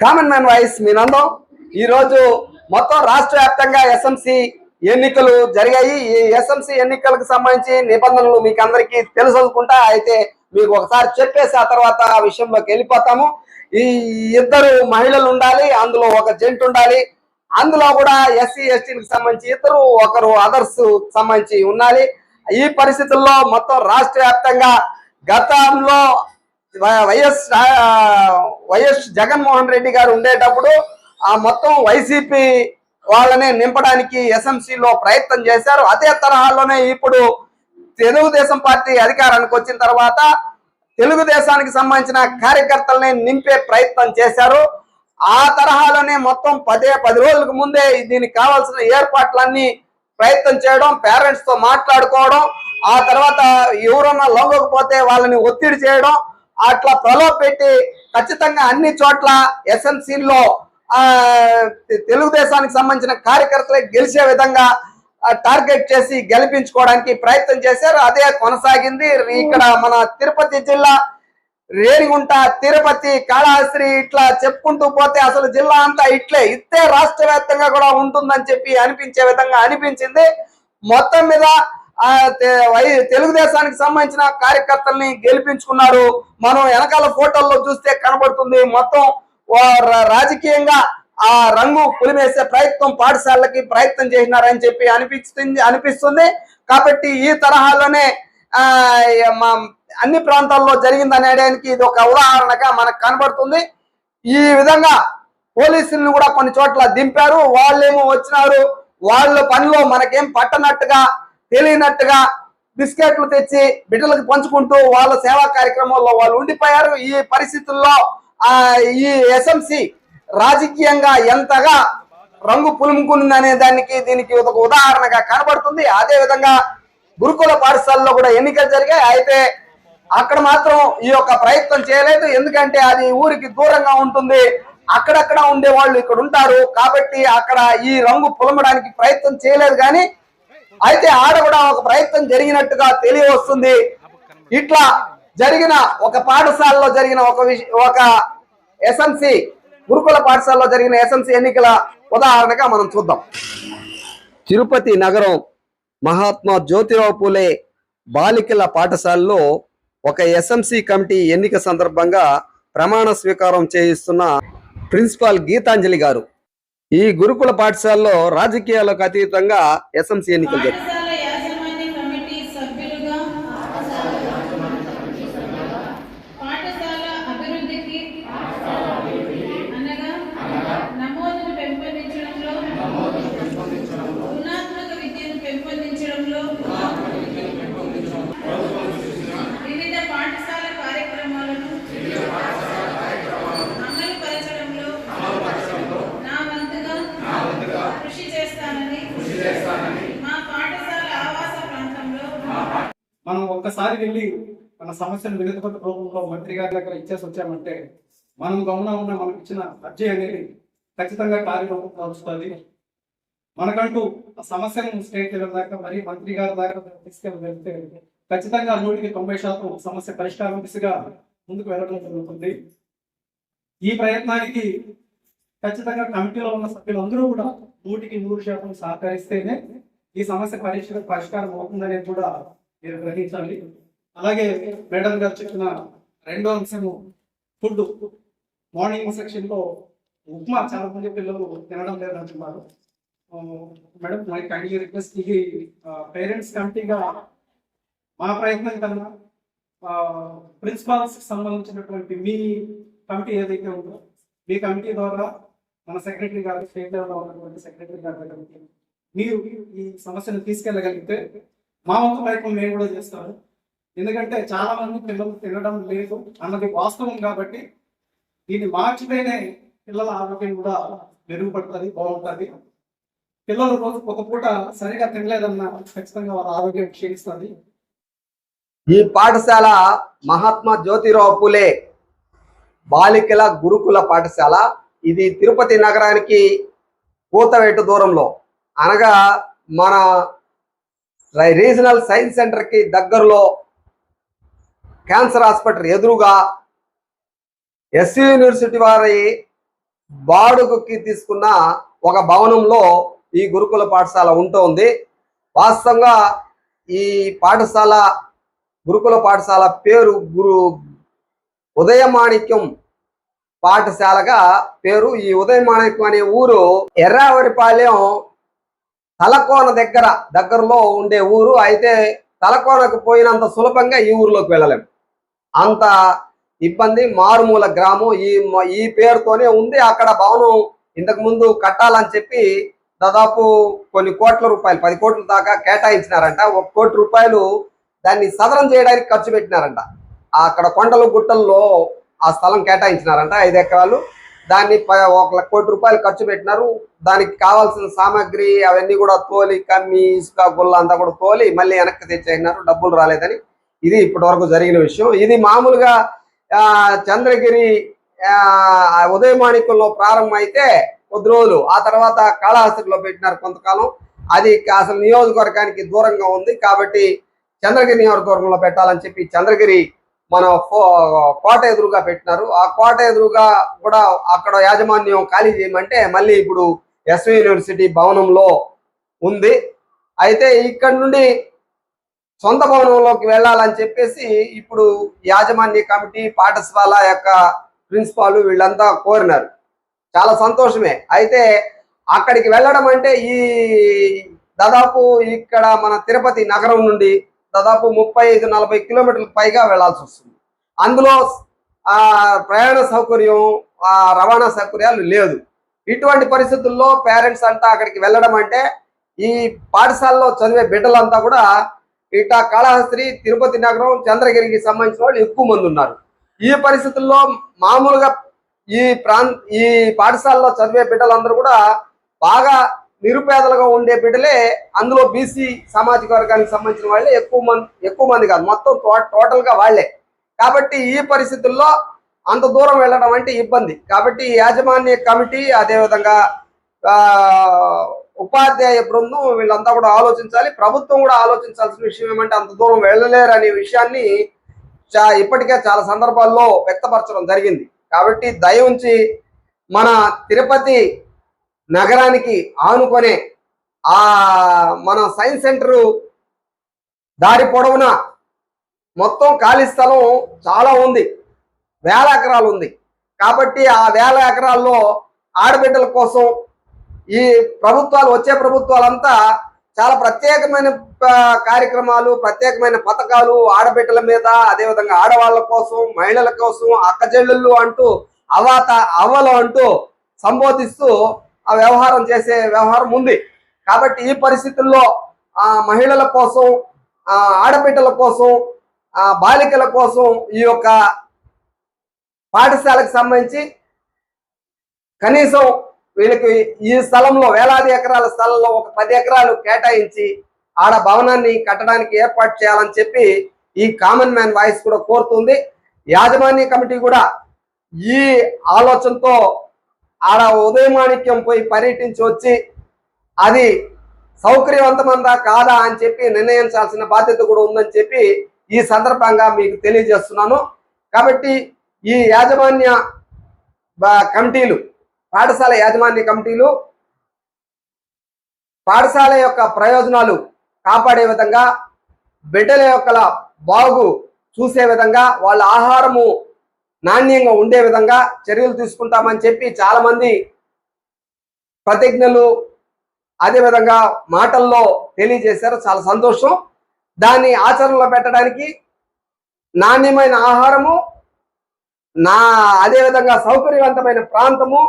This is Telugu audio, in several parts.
కామన్ మ్యాన్ వాయిస్ మీ నందం ఈరోజు మొత్తం రాష్ట్ర వ్యాప్తంగా ఎస్ఎంసి ఎన్నికలు జరిగాయి. ఈ ఎస్ఎంసి ఎన్నికలకు సంబంధించి నిబంధనలు మీకు అందరికీ తెలుసుకుంటా అయితే మీకు ఒకసారి చెప్పేసి ఆ తర్వాత ఆ విషయంలోకి వెళ్ళిపోతాము. ఈ ఇద్దరు మహిళలు ఉండాలి అందులో ఒక జెంట్ ఉండాలి. అందులో కూడా ఎస్సీ ఎస్టీలకు సంబంధించి ఇద్దరు ఒకరు అదర్స్ సంబంధించి ఉండాలి. ఈ పరిస్థితుల్లో మొత్తం రాష్ట్ర వ్యాప్తంగా గతంలో వైఎస్ వైఎస్ జగన్మోహన్ రెడ్డి గారు ఉండేటప్పుడు ఆ మొత్తం వైసీపీ వాళ్ళని నింపడానికి ఎస్ఎంసీలో ప్రయత్నం చేశారు. అదే తరహాలోనే ఇప్పుడు తెలుగుదేశం పార్టీ అధికారానికి వచ్చిన తర్వాత తెలుగుదేశానికి సంబంధించిన కార్యకర్తల్ని నింపే ప్రయత్నం చేశారు. ఆ తరహాలోనే మొత్తం పదే పది రోజులకు ముందే దీనికి కావాల్సిన ఏర్పాట్లన్నీ ప్రయత్నం చేయడం పేరెంట్స్తో మాట్లాడుకోవడం ఆ తర్వాత ఎవరన్నా లొంగకపోతే వాళ్ళని ఒత్తిడి చేయడం అట్లా ప్రలోభ పెట్టి ఖచ్చితంగా అన్ని చోట్ల ఎస్ఎంసీల్లో ఆ తెలుగుదేశానికి సంబంధించిన కార్యకర్తలే గెలిచే విధంగా టార్గెట్ చేసి గెలిపించుకోవడానికి ప్రయత్నం చేశారు. అదే కొనసాగింది. ఇక్కడ మన తిరుపతి జిల్లా రేణిగుంట తిరుపతి కాళహస్త్రి ఇట్లా చెప్పుకుంటూ పోతే అసలు జిల్లా అంతా ఇట్లే. ఇట్టే రాష్ట్ర వ్యాప్తంగా కూడా ఉంటుందని చెప్పి అనిపించే విధంగా అనిపించింది. మొత్తం మీద తెలుగుదేశానికి సంబంధించిన కార్యకర్తల్ని గెలిపించుకున్నారు. మనం వెనకాల ఫోటోల్లో చూస్తే కనబడుతుంది. మొత్తం రాజకీయంగా ఆ రంగు పులిమేసే ప్రయత్నం పాఠశాలకి ప్రయత్నం చేసినారని చెప్పి అనిపిస్తుంది అనిపిస్తుంది. కాబట్టి ఈ తరహాలోనే ఆ అన్ని ప్రాంతాల్లో జరిగిందనేడానికి ఇది ఒక ఉదాహరణగా మనకు కనబడుతుంది. ఈ విధంగా పోలీసులను కూడా కొన్ని చోట్ల దింపారు. వాళ్ళేమో వచ్చినారు. వాళ్ళ పనిలో మనకేం పట్టనట్టుగా తెలియనట్టుగా బిస్కెట్లు తెచ్చి బిడ్డలకు పంచుకుంటూ వాళ్ళ సేవా కార్యక్రమాల్లో వాళ్ళు ఉండిపోయారు. ఈ పరిస్థితుల్లో ఆ ఈ ఎస్ఎంసి రాజకీయంగా ఎంతగా రంగు పులుముకుందనే దానికి దీనికి ఒక ఉదాహరణగా కనబడుతుంది. అదేవిధంగా గురుకుల పాఠశాలలో కూడా ఎన్నికలు జరిగాయి. అయితే అక్కడ మాత్రం ఈ యొక్క ప్రయత్నం చేయలేదు. ఎందుకంటే అది ఊరికి దూరంగా ఉంటుంది. అక్కడక్కడ ఉండే వాళ్ళు ఇక్కడ ఉంటారు. కాబట్టి అక్కడ ఈ రంగు పులమడానికి ప్రయత్నం చేయలేదు. కానీ అయితే ఆడ కూడా ఒక ప్రయత్నం జరిగినట్టుగా తెలియవస్తుంది. ఇట్లా జరిగిన ఒక పాఠశాలలో జరిగిన ఒక విష- ఒక ఎస్ఎంసి గురుకుల పాఠశాలలో జరిగిన ఎస్ఎంసి ఎన్నికల ఉదాహరణగా మనం చూద్దాం. తిరుపతి నగరం మహాత్మా జ్యోతిరావు పూలే బాలికల పాఠశాలలో ఒక ఎస్ఎంసి కమిటీ ఎన్నిక సందర్భంగా ప్రమాణ స్వీకారం చేయిస్తున్న ప్రిన్సిపాల్ గీతాంజలి గారు. ఈ గురుకుల పాఠశాలలో రాజకీయాలకు అతీతంగా ఎస్ఎంసీ ఎన్నికలు జరిగింది ఒక్కసారి వెళ్ళి మన సమస్యను వినతిపత్ర రూపంలో మంత్రి గారి దగ్గర ఇచ్చేసి వచ్చామంటే మనం గమనం ఉన్న మనకి ఇచ్చిన అర్జీ అనేది ఖచ్చితంగా కార్యరూపం వస్తుంది మనకంటూ ఆ సమస్యను స్టేట్ లెవెల్ దాకా మరి మంత్రి గారి దాకా తీసుకెళ్ళి వెళ్తే ఖచ్చితంగా నూటికి తొంభై శాతం సమస్య పరిష్కారం దిశగా ముందుకు వెళ్ళడం జరుగుతుంది. ఈ ప్రయత్నానికి ఖచ్చితంగా కమిటీలో ఉన్న సభ్యులందరూ కూడా నూటికి నూరు శాతం సహకరిస్తేనే ఈ సమస్య పరిష్కారం పరిష్కారం అవుతుందనేది కూడా మీరు గ్రహించాలి. అలాగే మేడం గారు చెప్పిన రెండో అంశము ఫుడ్. మార్నింగ్ సెక్షన్లో ఉప్మా చాలా మంది పిల్లలు తినడం లేదు అంటున్నారు మేడం మై కైండ్లీ రిక్వెస్ట్ ఇది పేరెంట్స్ కమిటీగా మా ప్రయత్నం కన్నా ప్రిన్సిపాల్స్ సంబంధించినటువంటి మీ కమిటీ ఏదైతే ఉందో మీ కమిటీ ద్వారా మన సెక్రటరీ గారు స్టేట్ లెవెల్లో ఉన్నటువంటి సెక్రటరీ గారి దగ్గరికి మీరు ఈ సమస్యను తీసుకెళ్ళగలిగితే మా వంతు ప్రయత్నం నేను కూడా చేస్తాను ఎందుకంటే చాలా మంది పిల్లలు తినడం లేదు అన్నది వాస్తవం కాబట్టి దీన్ని మార్చితేనే పిల్లల ఆరోగ్యం కూడా మెరుగుపడుతుంది బాగుంటుంది. పిల్లలు రోజు ఒక పూట సరిగా తినలేదన్న ఖచ్చితంగా వాళ్ళ ఆరోగ్యం క్షీణిస్తుంది. ఈ పాఠశాల మహాత్మా జ్యోతిరావు పూలే బాలికల గురుకుల పాఠశాల. ఇది తిరుపతి నగరానికి కూతవేటు దూరంలో. అనగా మన రీజనల్ సైన్స్ సెంటర్కి దగ్గరలో క్యాన్సర్ హాస్పిటల్ ఎదురుగా ఎస్సీ యూనివర్సిటీ వారి బాడుగుకి తీసుకున్న ఒక భవనంలో ఈ గురుకుల పాఠశాల ఉంటుంది వాస్తవంగా ఈ పాఠశాల గురుకుల పాఠశాల పేరు గురు ఉదయమాణిక్యం పాఠశాలగా పేరు. ఈ ఉదయమాణిక్యం అనే ఊరు ఎర్రావరిపాలెం తలకోన దగ్గర దగ్గరలో ఉండే ఊరు. అయితే తలకోనకు పోయినంత సులభంగా ఈ ఊరిలోకి వెళ్ళలేం. అంత ఇబ్బంది మారుమూల గ్రామం. ఈ ఈ పేరుతోనే ఉంది. అక్కడ భవనం ఇంతకు ముందు కట్టాలని చెప్పి దాదాపు కొన్ని కోట్ల రూపాయలు పది కోట్ల దాకా కేటాయించినారంట. ఒక కోటి రూపాయలు దాన్ని సదరం చేయడానికి ఖర్చు పెట్టినారంట. అక్కడ కొండలు గుట్టల్లో ఆ స్థలం కేటాయించినారంట. ఐదు ఎకరాలు. దాన్ని ప- ఒక కోటి రూపాయలు ఖర్చు పెట్టినారు. దానికి కావాల్సిన సామాగ్రి అవన్నీ కూడా తోలి కమ్మి ఇసుక గుల్ల అంతా కూడా తోలి మళ్ళీ వెనక్కి తెచ్చేసినారు. డబ్బులు రాలేదని. ఇది ఇప్పటి వరకు జరిగిన విషయం. ఇది మామూలుగా చంద్రగిరి ఉదయమాణికుల్లో ఉదయమాణిక్యంలో ప్రారంభమైతే కొద్ది రోజులు. ఆ తర్వాత కాళహస్తిలో పెట్టినారు కొంతకాలం. అది అసలు నియోజకవర్గానికి దూరంగా ఉంది కాబట్టి చంద్రగిరి నియోజకవర్గంలో పెట్టాలని చెప్పి చంద్రగిరి మన కోట ఎదురుగా పెట్టినారు. ఆ కోట ఎదురుగా కూడా అక్కడ యాజమాన్యం ఖాళీ చేయమంటే మళ్ళీ ఇప్పుడు ఎస్వి యూనివర్సిటీ భవనంలో ఉంది. అయితే ఇక్కడ నుండి సొంత భవనంలోకి వెళ్ళాలని చెప్పేసి ఇప్పుడు యాజమాన్య కమిటీ పాఠశాల యొక్క ప్రిన్సిపాల్ వీళ్ళంతా కోరినారు. చాలా సంతోషమే. అయితే అక్కడికి వెళ్ళడం అంటే ఈ దాదాపు ఇక్కడ మన తిరుపతి నగరం నుండి దాదాపు ముప్పై ఐదు నలభై కిలోమీటర్లకు పైగా వెళ్ళాల్సి వస్తుంది. అందులో ప్రయాణ సౌకర్యం రవాణా సౌకర్యాలు లేదు. ఇటువంటి పరిస్థితుల్లో పేరెంట్స్ అంతా అక్కడికి వెళ్ళడం అంటే ఈ పాఠశాలలో చదివే బిడ్డలంతా కూడా ఇటా కాళహస్త్రి తిరుపతి నగరం చంద్రగిరికి సంబంధించిన వాళ్ళు ఎక్కువ మంది ఉన్నారు. ఈ పరిస్థితుల్లో మామూలుగా ఈ ప్రాంత ఈ పాఠశాలలో చదివే బిడ్డలందరూ కూడా బాగా నిరుపేదలుగా ఉండే బిడ్డలే అందులో బీసీ సామాజిక వర్గానికి సంబంధించిన వాళ్ళే ఎక్కువ మంది ఎక్కువ మంది కాదు. మొత్తం టోటల్గా వాళ్ళే వాళ్ళే. కాబట్టి ఈ పరిస్థితుల్లో అంత దూరం వెళ్ళడం అంటే ఇబ్బంది. కాబట్టి యాజమాన్య కమిటీ అదేవిధంగా ఉపాధ్యాయ బృందం వీళ్ళంతా కూడా ఆలోచించాలి. ప్రభుత్వం కూడా ఆలోచించాల్సిన విషయం ఏమంటే అంత దూరం వెళ్ళలేరు అనే విషయాన్ని చా ఇప్పటికే చాలా సందర్భాల్లో వ్యక్తపరచడం జరిగింది. కాబట్టి దయ ఉంచి మన తిరుపతి నగరానికి ఆనుకొనే ఆ మన సైన్స్ సెంటరు దారి పొడవున మొత్తం ఖాళీ స్థలం చాలా ఉంది. వేల ఎకరాలు ఉంది. కాబట్టి ఆ వేల ఎకరాల్లో ఆడబిడ్డల కోసం ఈ ప్రభుత్వాలు వచ్చే ప్రభుత్వాలంతా చాలా ప్రత్యేకమైన కార్యక్రమాలు ప్రత్యేకమైన పథకాలు ఆడబిడ్డల మీద అదేవిధంగా ఆడవాళ్ళ కోసం మహిళల కోసం అక్కచెల్లెళ్ళు అంటూ అవాత అవలు అంటూ సంబోధిస్తూ ఆ వ్యవహారం చేసే వ్యవహారం ఉంది. కాబట్టి ఈ పరిస్థితుల్లో ఆ మహిళల కోసం ఆ ఆడబిడ్డల కోసం ఆ బాలికల కోసం ఈ యొక్క పాఠశాలకు సంబంధించి కనీసం వీళ్ళకి ఈ స్థలంలో వేలాది ఎకరాల స్థలంలో ఒక పది ఎకరాలు కేటాయించి ఆడ భవనాన్ని కట్టడానికి ఏర్పాటు చేయాలని చెప్పి ఈ కామన్ మ్యాన్ వాయిస్ కూడా కోరుతుంది. యాజమాన్య కమిటీ కూడా ఈ ఆలోచనతో ఆడ ఉదయమాణిక్యం పోయి పర్యటించి వచ్చి అది సౌకర్యవంతమందా కాదా అని చెప్పి నిర్ణయించాల్సిన బాధ్యత కూడా ఉందని చెప్పి ఈ సందర్భంగా మీకు తెలియజేస్తున్నాను. కాబట్టి ఈ యాజమాన్య కమిటీలు పాఠశాల యాజమాన్య కమిటీలు పాఠశాల యొక్క ప్రయోజనాలు కాపాడే విధంగా బిడ్డల యొక్క బాగు చూసే విధంగా వాళ్ళ ఆహారము నాణ్యంగా ఉండే విధంగా చర్యలు తీసుకుంటామని చెప్పి చాలా మంది ప్రతిజ్ఞలు అదేవిధంగా మాటల్లో తెలియజేశారు. చాలా సంతోషం. దాన్ని ఆచరణలో పెట్టడానికి నాణ్యమైన ఆహారము నా అదేవిధంగా సౌకర్యవంతమైన ప్రాంతము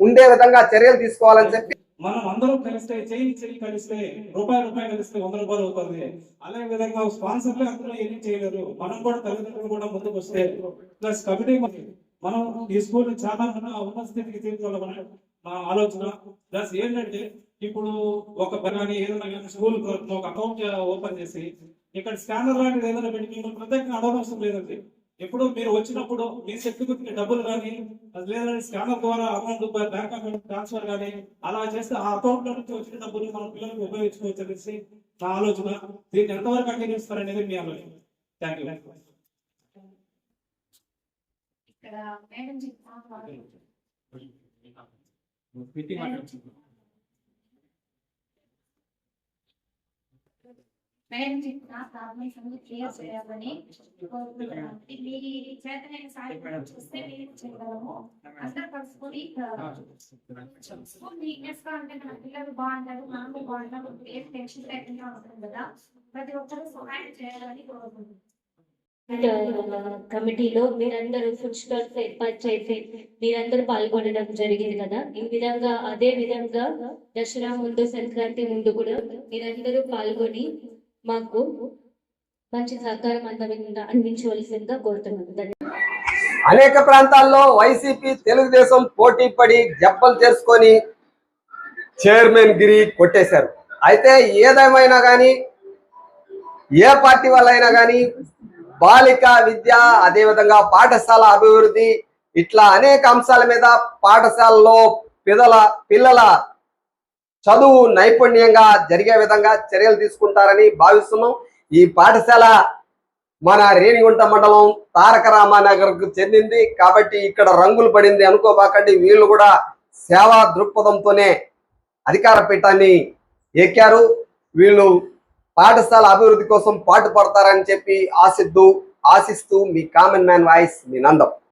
ఉండే విధంగా చర్యలు తీసుకోవాలని చెప్పి మనం అందరం కలిస్తే చెయ్యి చెయ్యి కలిస్తే రూపాయి రూపాయి కలిస్తే వంద రూపాయలు అవుతుంది. అదే విధంగా స్పాన్సర్లు అందరూ ఏమీ చేయలేరు. మనం కూడా తల్లిదండ్రులు కూడా ముందుకు వస్తే ప్లస్ కమిటీ మనం ఈ స్కూల్ చాలా ఉన్నత స్థితికి తీసుకెళ్ళమని నా ఆలోచన. ప్లస్ ఏంటంటే ఇప్పుడు ఒక పని ఏదైనా స్కూల్ ఒక అకౌంట్ ఓపెన్ చేసి ఇక్కడ స్కానర్ లాంటిది ఏదైనా పెట్టి ప్రత్యేకంగా అడగవసరం లేదండి. ఎప్పుడు మీరు వచ్చినప్పుడు మీ శక్తి కొద్దిగా డబ్బులు కానీ లేదంటే స్కానర్ ద్వారా అకౌంట్ బ్యాంక్ అకౌంట్ ట్రాన్స్ఫర్ కానీ అలా చేస్తే ఆ అకౌంట్లో నుంచి వచ్చిన డబ్బులు మన పిల్లలకు ఉపయోగించుకోవచ్చు అనేసి నా ఆలోచన. దీన్ని ఎంతవరకు అంగీకరిస్తారు అనేది మీ ఆలోచన. థ్యాంక్ యూ ఇక్కడ మేడం మేడం చెప్పిన ప్రాబ్లమ్స్ అన్ని క్లియర్ చేయాలని కోరుకుంటున్నాను. మీ చేతనైన సాయం చూస్తే మేము చేయగలము. అందరూ కలుసుకొని స్కూల్ నీట్నెస్గా అంటే మన పిల్లలు బాగుంటారు మనము బాగుంటాము. ఏం టెన్షన్ లేకుండా ఉంటుంది కదా. ప్రతి ఒక్కరూ సహాయం చేయాలని కోరుకుంటున్నాను. కమిటీలో మీరందరూ ఫుడ్ స్టాల్స్ ఏర్పాటు చేసి మీరందరూ పాల్గొనడం జరిగింది కదా. ఈ విధంగా అదే విధంగా దసరా ముందు సంక్రాంతి ముందు కూడా మీరందరూ పాల్గొని మాకు మంచి సహకారం అంద అందించవలసిందిగా కోరుతున్నాను. అనేక ప్రాంతాల్లో వైసీపీ తెలుగుదేశం పోటీ పడి జబ్బలు చేసుకొని చైర్మన్ గిరి కొట్టేశారు. అయితే ఏదేమైనా కానీ ఏ పార్టీ వాళ్ళైనా కానీ బాలిక విద్య అదేవిధంగా పాఠశాల అభివృద్ధి ఇట్లా అనేక అంశాల మీద పాఠశాలలో పిల్లల పిల్లల చదువు నైపుణ్యంగా జరిగే విధంగా చర్యలు తీసుకుంటారని భావిస్తున్నాం. ఈ పాఠశాల మన రేణిగుంట మండలం తారక రామానగర్కు చెందింది. కాబట్టి ఇక్కడ రంగులు పడింది అనుకోబాకండి. వీళ్ళు కూడా సేవా దృక్పథంతోనే అధికార పీఠాన్ని ఎక్కారు. వీళ్ళు పాఠశాల అభివృద్ధి కోసం పాటుపడతారని చెప్పి ఆశిద్దు ఆశిస్తూ మీ కామన్ మ్యాన్ వాయిస్ మీ నందం.